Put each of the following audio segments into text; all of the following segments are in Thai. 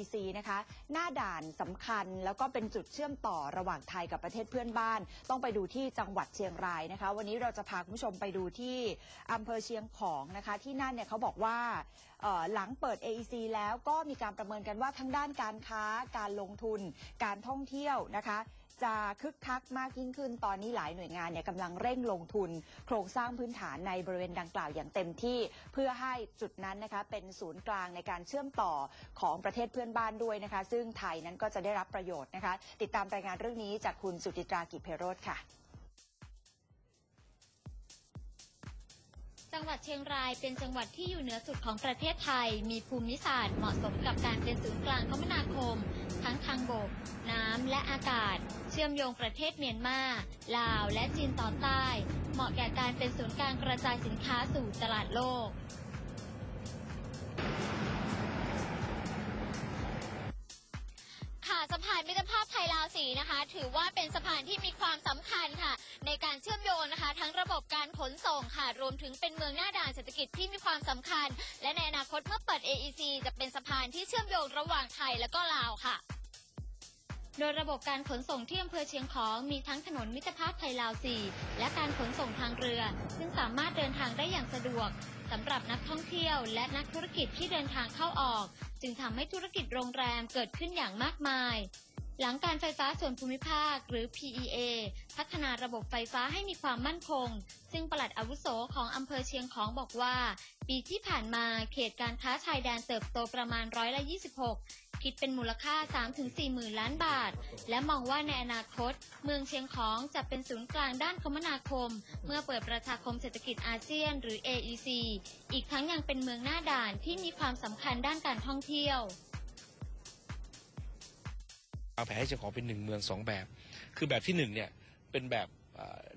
EC นะคะ หน้าด่านสำคัญแล้วก็เป็นจุดเชื่อมต่อระหว่างไทยกับประเทศเพื่อนบ้าน ต้องไปดูที่จังหวัดเชียงรายนะคะ วันนี้เราจะพาคุณผู้ชมไปดูที่อำเภอเชียงของนะคะ ที่นั่นเนี่ยเขาบอกว่าเอ่อหลังเปิด AEC แล้วก็มีการประเมินกันว่าทั้งด้านการค้า การลงทุน การท่องเที่ยวนะคะ จะคึกคักมากยิ่งขึ้น ตอนนี้หลายหน่วยงานเนี่ยกำลังเร่งลงทุน โครงสร้างพื้นฐานในบริเวณดังกล่าวอย่างเต็มที่ เพื่อให้จุดนั้นนะคะเป็นศูนย์กลางในการเชื่อมต่อของประเทศเพื่อนบ้านด้วยนะคะ ซึ่งไทยนั้นก็จะได้รับประโยชน์นะคะ ติดตามรายงานเรื่องนี้จากคุณสุจิตรากิจเพโรธค่ะจังหวัดเชียงรายเป็นจังหวัดที่อยู่เหนือสุดของประเทศไทย มีภูมิศาสตร์เหมาะสมกับการเป็นศูนย์กลางคมนาคม ทั้งทางบก น้ำและอากาศ เชื่อมโยงประเทศเมียนมา ลาวและจีนตอนใต้ เหมาะแก่การเป็นศูนย์กลางกระจายสินค้าสู่ตลาดโลกค่ะสะพานมิตรภาพไทยลาวสีนะคะ ถือว่าเป็นสะพานที่มีความสำคัญค่ะ ในการเชื่อมโยงนะคะ ทั้งระบบการขนส่งค่ะ รวมถึงเป็นเมืองหน้าด่านเศรษฐกิจที่มีความสำคัญ และในอนาคตเมื่อเปิด AEC จะเป็นสะพานที่เชื่อมโยงระหว่างไทยและก็ลาวค่ะ โดยระบบการขนส่งที่อำเภอเชียงของมีทั้งถนนมิตรภาพไทยลาว 4 และการขนส่งทางเรือ ซึ่งสามารถเดินทางได้อย่างสะดวกสำหรับนักท่องเที่ยวและนักธุรกิจที่เดินทางเข้าออก จึงทำให้ธุรกิจโรงแรมเกิดขึ้นอย่างมากมาย หลังการไฟฟ้าส่วนภูมิภาค หรือ PEA พัฒนาระบบไฟฟ้าให้มีความมั่นคง ซึ่งปลัดอาวุโสของอำเภอเชียงของบอกว่า ปีที่ผ่านมาเขตการค้าชายแดนเติบโตประมาณร้อยละ 26 คิดเป็นมูลค่า 3-4หมื่นล้านบาท และมองว่าในอนาคต เมืองเชียงของจะเป็นศูนย์กลางด้านคมนาคม เมื่อเปิดประชาคมเศรษฐกิจอาเซียนหรือ AEC อีกทั้งยังเป็นเมืองหน้าด่านที่มีความสำคัญด้านการท่องเที่ยววางแผนให้เชียงของเป็นหนึ่งเมืองสองแบบ คือแบบที่หนึ่งเนี่ยเป็นแบบ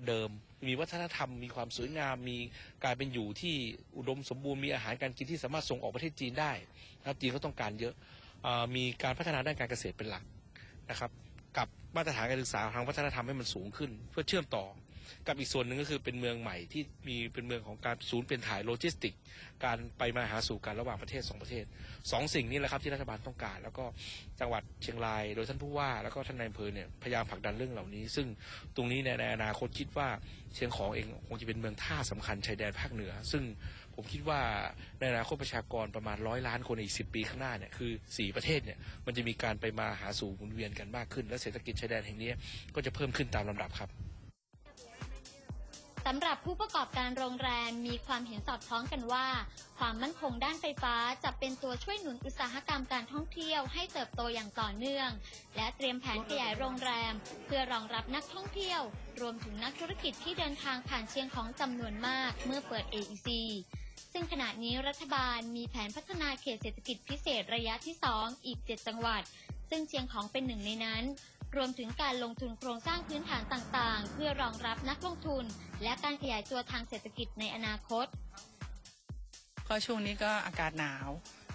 เดิม มีวัฒนธรรม มีความสวยงาม มีการเป็นอยู่ที่อุดมสมบูรณ์ มีอาหารการกินที่สามารถส่งออกประเทศจีนได้นะครับจีนก็ต้องการเยอะ มีการพัฒนาด้านการเกษตรเป็นหลักนะครับกับมาตรฐานการศึกษาทางวัฒนธรรมให้มันสูงขึ้นเพื่อเชื่อมต่อ กับอีกส่วนหนึ่งก็คือเป็นเมืองใหม่ที่มีเป็นเมืองของการศูนย์เป็นถ่ายโลจิสติก การไปมาหาสู่กันระหว่างประเทศสองประเทศสองสิ่งนี้แหละครับที่รัฐบาลต้องการ แล้วก็จังหวัดเชียงราย โดยท่านผู้ว่าแล้วก็ท่านนายอำเภอเนี่ยพยายามผลักดันเรื่องเหล่านี้ ซึ่งตรงนี้ในในอนาคตคิดว่าเชียงของเองคงจะเป็นเมืองท่าสำคัญชายแดนภาคเหนือ ซึ่งผมคิดว่าในอนาคตประชากรประมาณร้อยล้านคนในอีกสิปีข้างหน้าเนี่ยคือสี่ประเทศเนี่ยมันจะมีการไปมาหาสู่หมุนเวียนกันมากขึ้น และเศรษฐกิจชายแดนแห่งนี้ก็จะเพิ่มขึ้นตามลำดับครับ สำหรับผู้ประกอบการโรงแรมมีความเห็นสอดคล้องกันว่า ความมั่นคงด้านไฟฟ้าจะเป็นตัวช่วยหนุนอุตสาหกรรมการท่องเที่ยวให้เติบโตอย่างต่อเนื่อง และเตรียมแผนขยายโรงแรม เพื่อรองรับนักท่องเที่ยว รวมถึงนักธุรกิจที่เดินทางผ่านเชียงของจำนวนมากเมื่อเปิด AEC ซึ่งขณะนี้รัฐบาลมีแผนพัฒนาเขตเศรษฐกิจพิเศษระยะที่ 2 อีก 7 จังหวัด ซึ่งเชียงของเป็นหนึ่งในนั้น รวมถึงการลงทุนโครงสร้างพื้นฐานต่างๆ เพื่อรองรับนักลงทุน และการขยายตัวทางเศรษฐกิจในอนาคต ก็ช่วงนี้ก็อากาศหนาว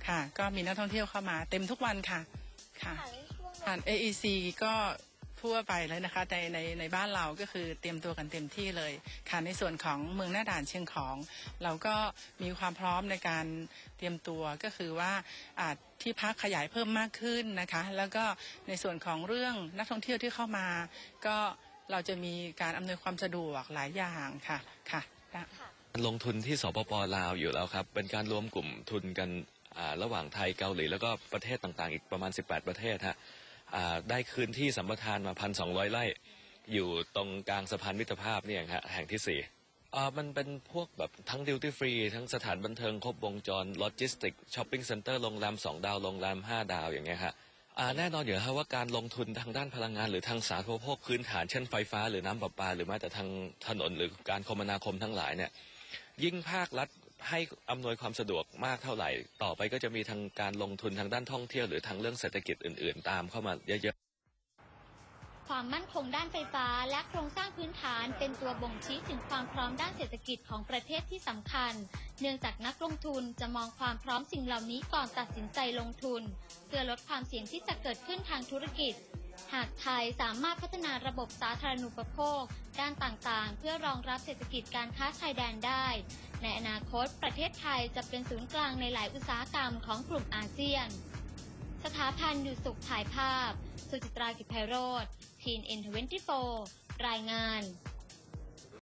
ค่ะ ก็มีนักท่องเที่ยวเข้ามาเต็มทุกวันค่ะค่ะผ่าน AEC ก็ ทั่วไปเลยนะคะในในในบ้านเราก็คือเตรียมตัวกันเต็มที่เลยค่ะในส่วนของเมืองหน้าด่านเชียงของ เราก็มีความพร้อมในการเตรียมตัวก็คือว่าอาจที่พักขยายเพิ่มมากขึ้นนะคะ แล้วก็ในส่วนของเรื่องนักท่องเที่ยวที่เข้ามา ก็เราจะมีการอำนวยความสะดวกหลายอย่างค่ะค่ะลงทุนที่สปปลาวอยู่แล้วครับ เป็นการรวมกลุ่มทุนกันระหว่างไทยเกาหลีแล้วก็ประเทศต่างๆ อีกประมาณ 18 ประเทศฮะ ได้คืนที่สัมปทานมา1,200ไร่ อยู่ตรงกลางสะพานมิตรภาพเนี่ยฮะแห่งที่สี่มันเป็นพวกแบบทั้งดิวตี้ฟรีทั้งสถานบันเทิงครบวงจรโลจิสติกช้อปปิ้งเซ็นเตอร์โรงแรม2ดาวโรงแรม5ดาวอย่างเงี้ยฮะแน่นอนอยู่แล้วครับว่าการลงทุนทางด้านพลังงานหรือทางสาธารณภคพื้นฐานเช่นไฟฟ้าหรือน้ำประปา หรือแม้แต่ทางถนนหรือการคมนาคมทั้งหลายเนี่ยยิ่งภาครัฐ ให้อำนวยความสะดวกมากเท่าไหร่ ต่อไปก็จะมีทางการลงทุนทางด้านท่องเที่ยวหรือทางเรื่องเศรษฐกิจอื่น ๆ ตามเข้ามาเยอะๆความมั่นคงด้านไฟฟ้าและโครงสร้างพื้นฐานเป็นตัวบ่งชี้ถึงความพร้อมด้านเศรษฐกิจของประเทศที่สำคัญ เนื่องจากนักลงทุนจะมองความพร้อมสิ่งเหล่านี้ก่อนตัดสินใจลงทุน เพื่อลดความเสี่ยงที่จะเกิดขึ้นทางธุรกิจ หากไทยสามารถพัฒนาระบบสาธารณูปโภค ด้านต่างๆ เพื่อรองรับเศรษฐกิจการค้าชายแดนได้ ในอนาคตประเทศไทยจะเป็นศูนย์กลางในหลายอุตสาหกรรมของกลุ่มอาเซียน สถาพันธ์ยู่สุขถ่ายภาพ สุจิตรากิจไพโรธทีนเอ็นทเวนตี้โฟรายงาน